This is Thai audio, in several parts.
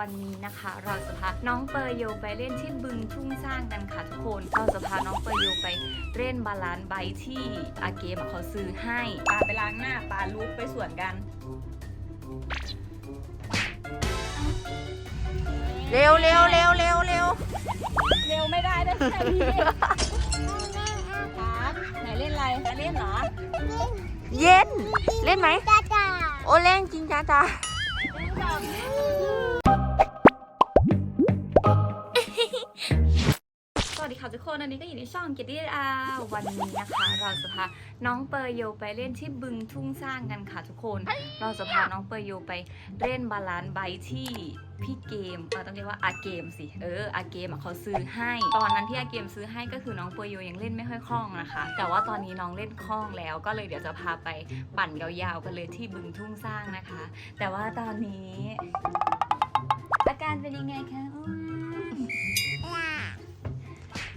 วันนี้นะคะเราจะพาน้องเปอร์โยไปเล่นที่บึงทุ่งสร้างกันค่ะทุกคนเราจะพาน้องเปอร์โยไปเล่นบาลานซ์ไบค์ที่อาเกมอะเขาซื้อให้ปาไปล้างหน้าปาลุกไปสวนกันเร็วเร็วเร็วเร็วเร็วเร็วไม่ได้ได้แค่นี้ครับไหนเล่นอะไรจะเล่นเหรอเย็นเล่นไหมจ้าจ้าโอเล่นจริงจ้าจ้า ค่ะทุกคนอันนี้ก็อยู่ในช่อง g e t It Out วันนี้นะคะ เราจะพาน้องเปอร์โยไปเล่นที่บึงทุ่งสร้างกันค่ะทุกคน เราจะพาน้องเปอร์โยไปเล่นบาลานซ์ไบที่พี่เกมเออต้องเรียกว่าอาเกมสิเอออาเกมเขาซื้อให้ ตอนนั้นที่อาเกมซื้อให้ก็คือน้องเปอร์โยยังเล่นไม่ค่อยคล่องนะคะ แต่ว่าตอนนี้น้องเล่นคล่องแล้ว ก็เลยเดี๋ยวจะพาไปปั่นยาวๆกันเลยที่บึงทุ่งสร้างนะคะ แต่ว่าตอนนี้อาการเป็นยังไงคะ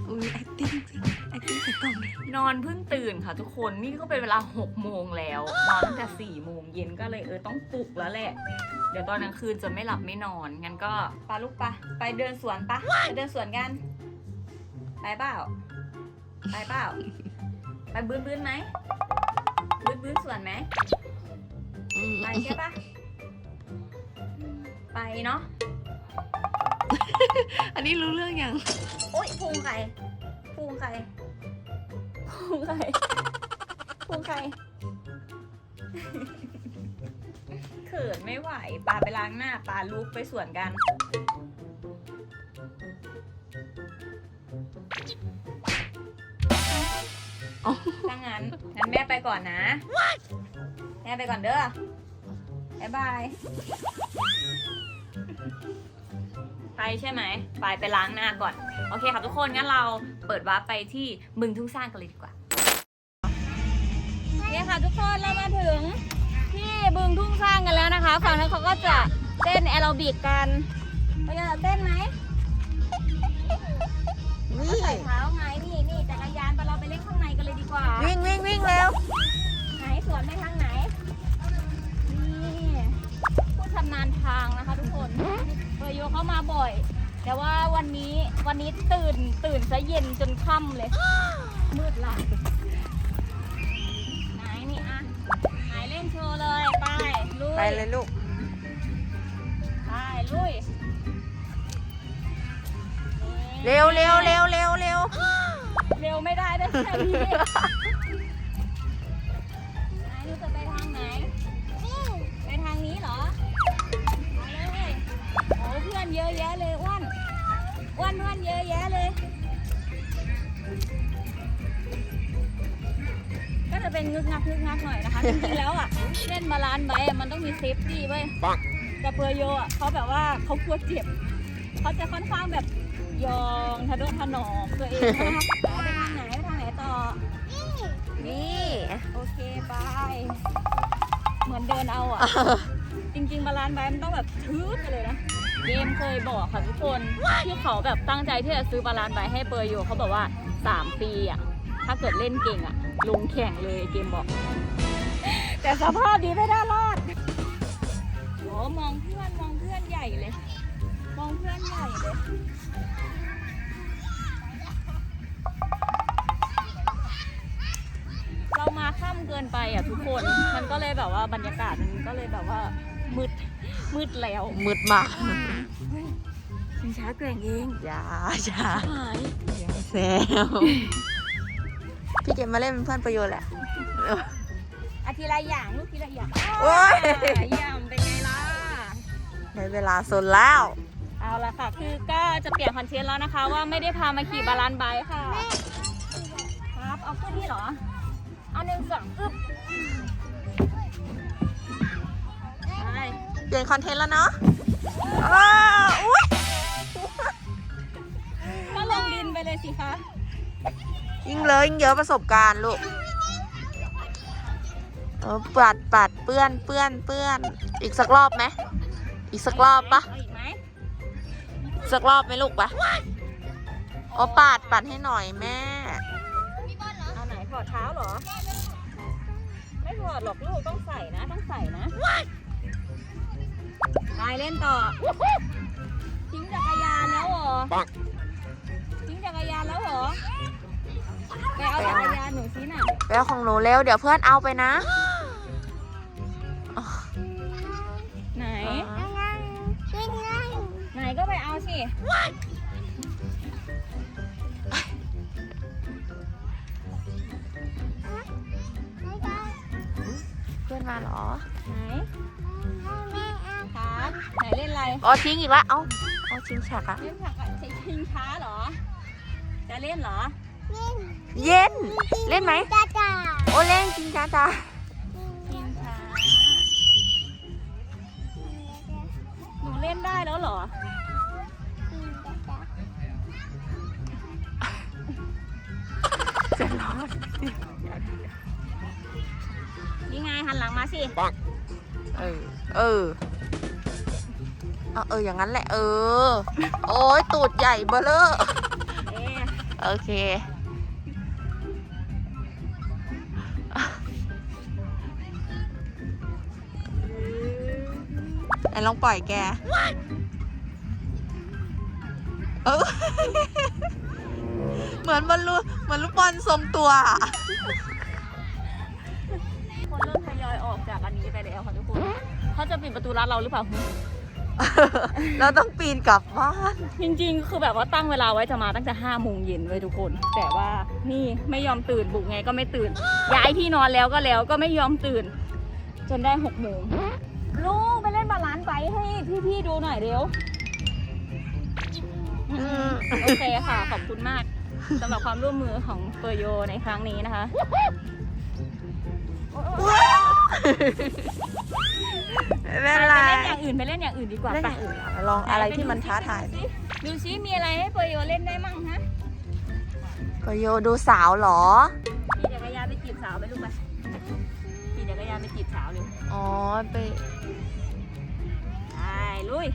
อ้วนอุ้ย acting จริง acting ใส่กล่องเลยนอนเพิ่งตื่นค่ะทุกคนนี่ก็เป็นเวลา6โมงแล้วนอนตั้งแต่4โมงเย็นก็เลยเออต้องปลุกแล้วแหละ เดี๋ยวตอนกลางคืนจะไม่หลับไม่นอน งั้นก็ปาลูกปะไปเดินสวนปะไปเดินสวนกัน ไปเปล่า ไปเปล่า ไปบื้นบื้นไหมบื้นบื้นสวนไหมไปใช่ปะไปเนาะ อันนี้รู้เรื่องยัง โอ๊ยพุงใครพุงใครพุงใครพุงใครเขินไม่ไหวปาไปล้างหน้าปาลุกไปสวนกัน อ๋อ ถ้างั้นงั้นแม่ไปก่อนนะ แม่ไปก่อนเด้อ บ๊ายบายไป ใช่ไหมไปไปล้างหน้าก่อน โอเคครับทุกคน งั้นเราเปิดวาร์ปไปที่บึงทุ่งสร้างกันเลยดีกว่าเนี่ยค่ะทุกคนเรามาถึงที่บึงทุ่งสร้างกันแล้วนะคะ ฝั่งนั้นเขาก็จะเต้นแอโรบิกกันเราจะเต้นไหมนี่ใส่เท้าไงนี่นี่จักรยานไปเราไปเล่นข้างในกันเลยดีกว่า วิ่งวิ่งวิ่งเร็วไหนสวนไปทางไหน นี่ผู้ชำนาญทางนะคะทุกคน เบอร์โยเข้ามาบ่อย แต่ว่าวันนี้วันนี้ตื่นตื่นซะเย็นจนค่ำเลย มืดละไหนนี่อะไหนเล่นโชว์เลย ไปลุยไปเลยลูก ไปลุยเร็วเร็วเร็วเร็วเร็วเร็วไม่ได้ได้แค่นี้ไหนหนู โอ้เพื่อนเยอะแยะเลยอ้วนอ้วนเพื่อนเยอะแยะเลย ก็จะเป็นงึกงักงึกงักหน่อยนะคะจริงๆแล้วอะเล่นบาลานซ์ไบค์อะมันต้องมีเซฟตี้เว้ยปัง แต่เปอร์โยอะเขาแบบว่าเขากลัวเจ็บเขาจะค่อนข้างแบบยองทะนุถนอมตัวเองนะคะไปทางไหนไปทางไหนต่อ นี่โอเคบายเหมือนเดินเอาอะ จริงๆบาลานซ์ไบค์มันต้องแบบทืบไปเลยนะ เกมเคยบอกค่ะทุกคนที่เขาแบบตั้งใจที่จะซื้อบาลานซ์ไบค์ให้เปอร์โยเขาบอกว่า 3 ปีอะถ้าเกิดเล่นเก่งอะลงแข่งเลยเกมบอก แต่สภาพดีไม่ได้รอดโอมองเพื่อนมองเพื่อนใหญ่เลย มองเพื่อนใหญ่เลยเรามาค่ำเกินไปอะทุกคน มันก็เลยแบบว่าบรรยากาศมันก็เลยแบบว่า มืด มืดแล้วมืดมากชิงช้าเกร่งเองอย่าอย่าหายอย่าแซวพี่เกมมาเล่นเป็นเพื่อนประโยชน์แหละอาทีละอย่างลูกทีละอย่างโอ๊ยอย่างเป็นไงล่ะในเวลาโซนแล้ว เอาละค่ะ คือก็จะเปลี่ยนคอนเทนต์แล้วนะคะ ว่าไม่ได้พามาขี่บาลานซ์ไบค์ค่ะ ครับ เอาขึ้นนี่เหรอ เอาหนึ่งสองอึ๊บ เปลี่ยนคอนเทนต์แล้วเนาะว้าวอุ๊ยก็ลงดินไปเลยสิคะยิ่งเลยยิ่งเยอะประสบการณ์ลูกเออปัดปัดเปื้อนเปื้อนเปื้อน อีกสักรอบไหมอีกสักรอบปะเอาอีกไหมสักรอบไหมลูกปะอ๋อปาดปัดให้หน่อยแม่ เอาไหนถอดเท้าเหรอ ไม่ถอดหรอกลูกต้องใส่นะ ต้องใส่นะ ไปเล่นต่อ ทิ้งจักรยานแล้วเหรอ ทิ้งจักรยานแล้วเหรอ ไปเอาจักรยานหนูซิน่ะไปเอาของหนูเร็ว เดี๋ยวเพื่อนเอาไปนะ ไหนอ๋อไหนก็ไปเอาสิ เพื่อนมาเหรอ ไหนครับ ไหนเล่นอะไร อ๋อทิ้งอีกแล้วเอาเอาชิงฉักอะเล่นผักอะชิงช้าเหรอ จะเล่นเหรอ เย็น เล่นไหมโอ้เล่นจริงจ้าจ้าชิงช้า หนูเล่นได้แล้วเหรอ จะรอดนี่ไงหันหลังมาสิ เออ เออ เอาเอออย่างนั้นแหละเออ โอ้ยตูดใหญ่เบลเลอร์เอ๊ะโอเคไหนลองปล่อยแก เออ เหมือนบอลลูนเหมือนลูกบอลทรงตัวอะคนเริ่มทยอยออกจากอันนี้ไปแล้วค่ะทุกคน เขาจะปิดประตูร้านเราหรือเปล่า เราต้องปีนกลับบ้าน จริงๆ คือแบบว่าตั้งเวลาไว้จะมาตั้งแต่ห้าโมงเย็นเลยทุกคน แต่ว่านี่ไม่ยอมตื่นบุกไงก็ไม่ตื่น ย้ายที่นอนแล้วก็แล้วก็ไม่ยอมตื่น จนได้หกโมงลูกไปเล่นบาลานซ์ไบค์ให้พี่ๆดูหน่อยเร็วอืมโอเคค่ะ ขอบคุณมากสำหรับความร่วมมือของเปอร์โยในครั้งนี้นะคะ ไม่ไปเป็นไรเล่นอย่างอื่นไปเล่นอย่างอื่นดีกว่าเล่นไปอย่างอื่นเหรอลองอะไรที่มันท้าทายดูซิมีอะไรให้เปอร์โยเล่นได้มั่งฮะประโยชน์ดูสาวเหรอ ขี่จักรยานไปจีบสาวไปลูกไปขี่จักรยานไปจีบสาวเร็วอ๋อไปไปลุย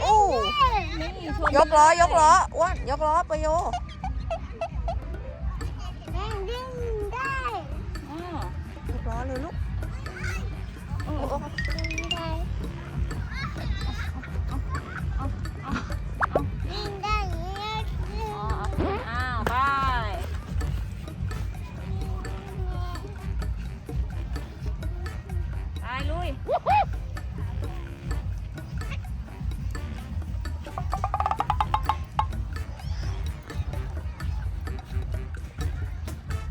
โอ้นี่ชวนยกล้อยกล้ออ้วนยกล้อประโยชน์อ้อยก ล้อเลยลูกโอ้โอ้อ๋ออ้าวไปไปลุย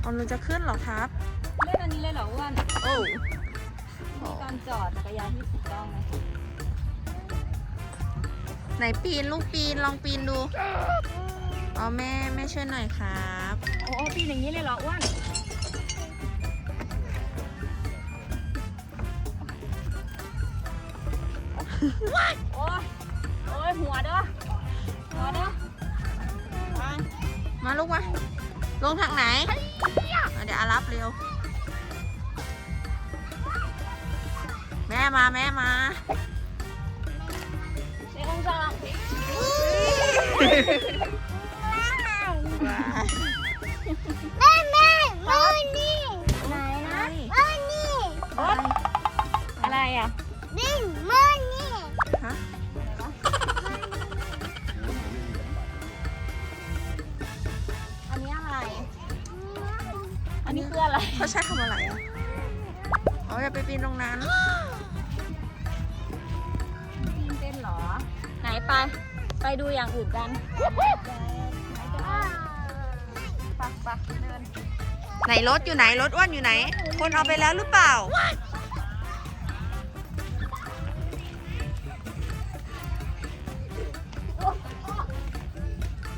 เอาจะขึ้นหรอครับ เล่นอันนี้เลยเหรออ้วนโอ้มีการจอดจักรยานที่ถูกต้องไหมไหนปีนลูกปีนลองปีนดูอ๋อแม่แม่ช่วยหน่อยครับโอ้ปีนอย่างนี้เลยเหรออ้วนโอ้ยโอ้ยหัวเด้อหัวเด้อไปมาลูกมาลงทางไหนเอาเดี๋ยวอารับเร็ว ม่มาแม่มาเด็กองศาไหนนะอะไรอะฮะอันนี้อะไร อันนี้คืออะไรเขาใช้ทำอะไรอะอ๋ออย่าไปปีนตรงนั้น ไหนไป ไปดูอย่างอื่นกันปักปักเดินไหนรถอยู่ไหนรถอ้วนอยู่ไหน คนเอาไปแล้วหรือเปล่า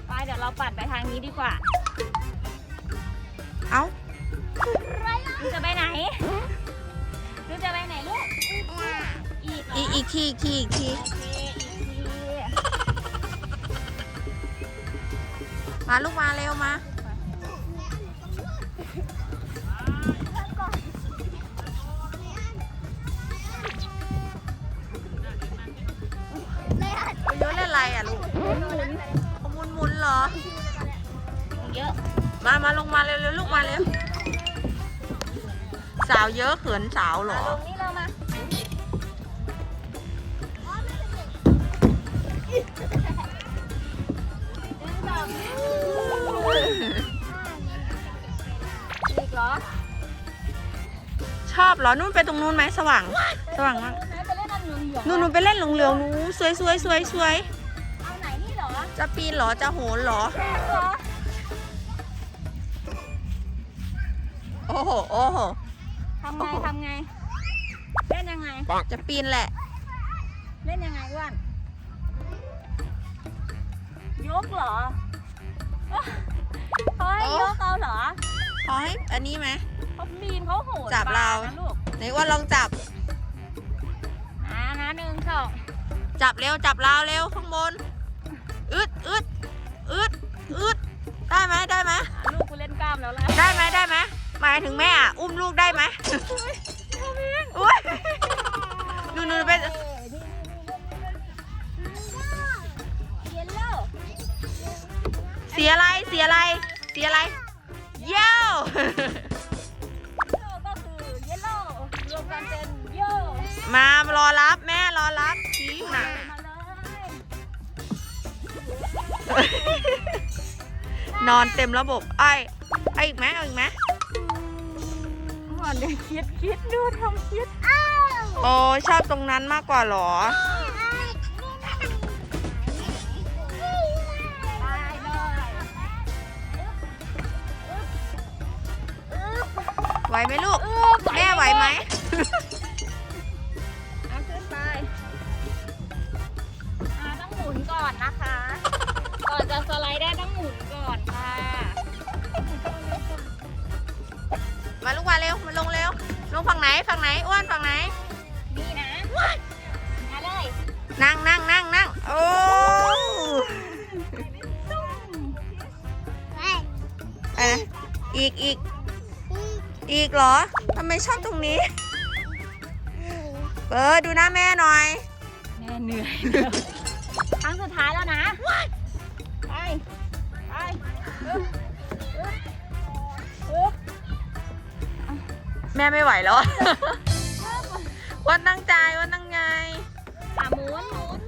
ไปเดี๋ยวเราปัดไปทางนี้ดีกว่า เอ้าลูกจะไปไหนลูกจะไปไหนลูก อีกเหรอีกอีกทีอีกทีอีกทีโอเคอีกที มาลูกมาเร็วมาประโยชน์เล่นอะไรอะลูกเอาหมุนหมุนเหรอ เยอะ มา มาลงมาเร็วเร็วลูกมาเร็ว สาวเยอะเขินสาวเหรอ ลงนี่ อบเหรอ นู่นไปตรงนู้นไหมสว่าง สว่างมากไหนไปเล่นอันเหลืองเหลืองนู่นนู่นไปเล่นเหลืองๆนู้นสวยสวยสวยสวยเอาไหนนี่เหรอจะปีนเหรอ จะโหนเหรอเหรอ โอ้โห โอ้โห ทำไงทำไง เล่นยังไง จะปีนแหละ เล่นยังไงอ้วนยกเหรอเอ้ยเฮ้ยโอ้ยกเอาเหรอ ขอให้อันนี้ไหม เขาบีนเขาโหดจับเรา ปลนะลูกไหนอ้ว่าลองจับอ่านะหนึ่งสองจับเร็วจับราวเร็วข้างบน อึดอึดอึดอึดได้ไหมได้ไหมอะลูกกูเล่นกล้ามแล้วล่ะได้ไหมได้ไหมหมายถึงแม่อะอุ้มลูกได้ไหมอุ้ยนู่นนู่นเป็นเยลโล่เสียอะไรเสียอะไรเสียอะไร เย้า มารอรับแม่รอรับชี้อยู่น่ะมาเลยนอนเต็มระบบไอ้ไอ้อีกไหมเอาอีกไหมก่อนเดี๋ยวคิดคิดดูทำคิดโอ้ชอบตรงนั้นมากกว่าเหรอ ไหวไหมลูก แม่ไหวไหม ก่อนนะคะ ก่อนจะสไลด์ได้ต้องหมุนก่อนค่ะ มาลูกมาเร็ว มาลงเร็ว ลงฝั่งไหน ฝั่งไหน อ้วนฝั่งไหน นี่นะมาเลย นั่งนั่งนั่งนั่งโอ้อะอีกอีก อีกเหรอ ทำไมชอบตรงนี้เปิดดูหน้าแม่หน่อย แม่เหนื่อย แม่ไม่ไหวแล้วอะ วันตั้งใจวันตั้งใจอะหมุนหมุน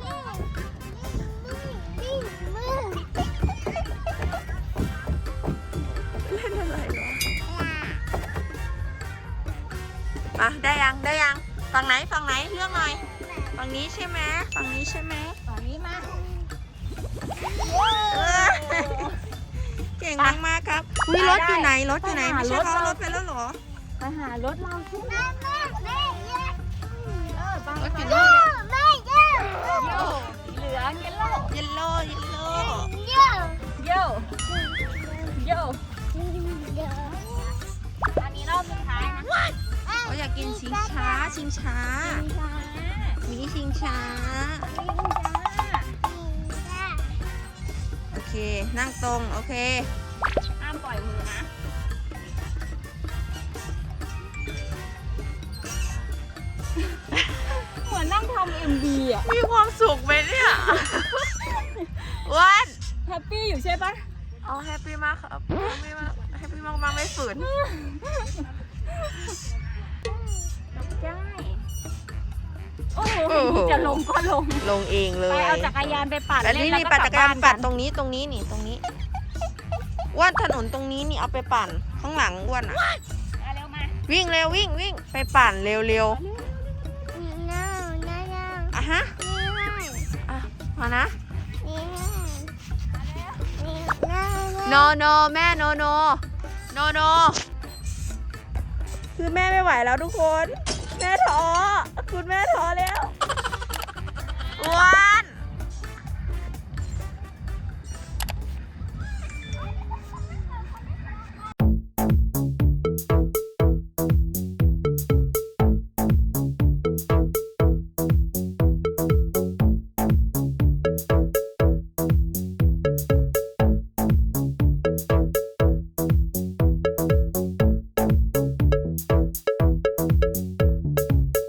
เล่นอะไรวะอะได้ยังได้ยังฝั่งไหนฝั่งไหนเลือกหน่อยฝั่งนี้ใช่ไหมฝั่งนี้ใช่ไหมฝั่งนี้มา เออเก่งมากมากๆครับอุ้ยรถอยู่ไหนรถอยู่ไหนไม่ใช่เขารถไปแล้วเหรอ ไปหารถเราสิเออไปรถอยู่โยนู่นเหลืองเยลโล่เยลโล่เยลโล่โยโยอันนี้รอบสุดท้ายนะเขาอยากกินชิงช้าชิงช้ามินิชิงช้า โอเค นั่งตรง โอเคห้ามปล่อยมือนะ มือนนั่งทำเอ็มบีอะมีความสุขไหมเนี่ยวันแฮปปี้อยู่ใช่ปะอ๋อแฮปปี้มากครับแฮปปี้มากแฮปปี้มากมากไม่ฝืนใช่โอ้โหจะลงก็ลง ลงเองเลไปยเอาจักรยานไปปั่นอันเล่นี้นแล้วนี่ก็ปั่นกลัจับกรยาบ้านนปั่กันนตรงนี้ตรงนี้นี่ตรงนี้อ้วนถนนตรงนี้นี่เอาไปปั่นข้างหลังอ้วนอะเอาเร็วมาวิ่งเร็ววิ่งวิ่งไปปั่นเร็วเร็วอะ ฮะอะมานะ โนโนแม่โนโนโนโนคือแม่ไม่ไหวแล้วทุกคน แม่ท้อคุณแม่ท้อแล้วว้า